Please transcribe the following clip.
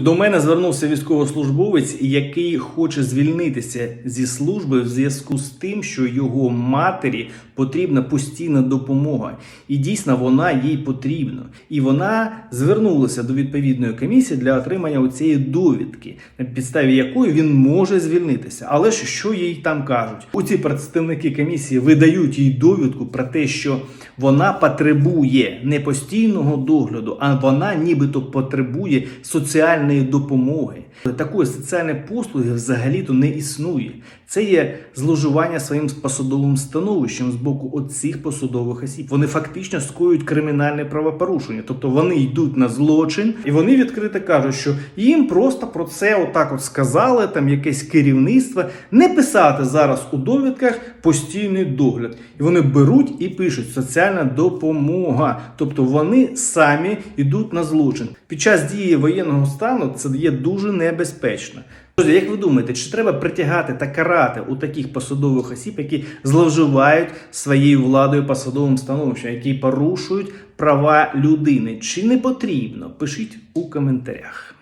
До мене звернувся військовослужбовець, який хоче звільнитися зі служби в зв'язку з тим, що його матері потрібна постійна допомога, і дійсно вона їй потрібна. І вона звернулася до відповідної комісії для отримання цієї довідки, на підставі якої він може звільнитися. Але ж що їй там кажуть? Оці представники комісії видають їй довідку про те, що вона потребує не постійного догляду, а вона нібито потребує соціальної допомоги. Такої соціальної послуги взагалі-то не існує. Це є зловживання своїм посадовим становищем з боку оцих посадових осіб. Вони фактично скоюють кримінальне правопорушення, тобто вони йдуть на злочин, і вони відкрито кажуть, що їм просто про це отак от сказали, там якесь керівництво, не писати зараз у довідках постійний догляд. І вони беруть і пишуть соціальна допомога. Тобто вони самі йдуть на злочин. Під час дії воєнного стану це є дуже небезпечно. Друзі, як ви думаєте, чи треба притягати та карати у таких посадових осіб, які зловживають своєю владою посадовим становищем, які порушують права людини? Чи не потрібно? Пишіть у коментарях.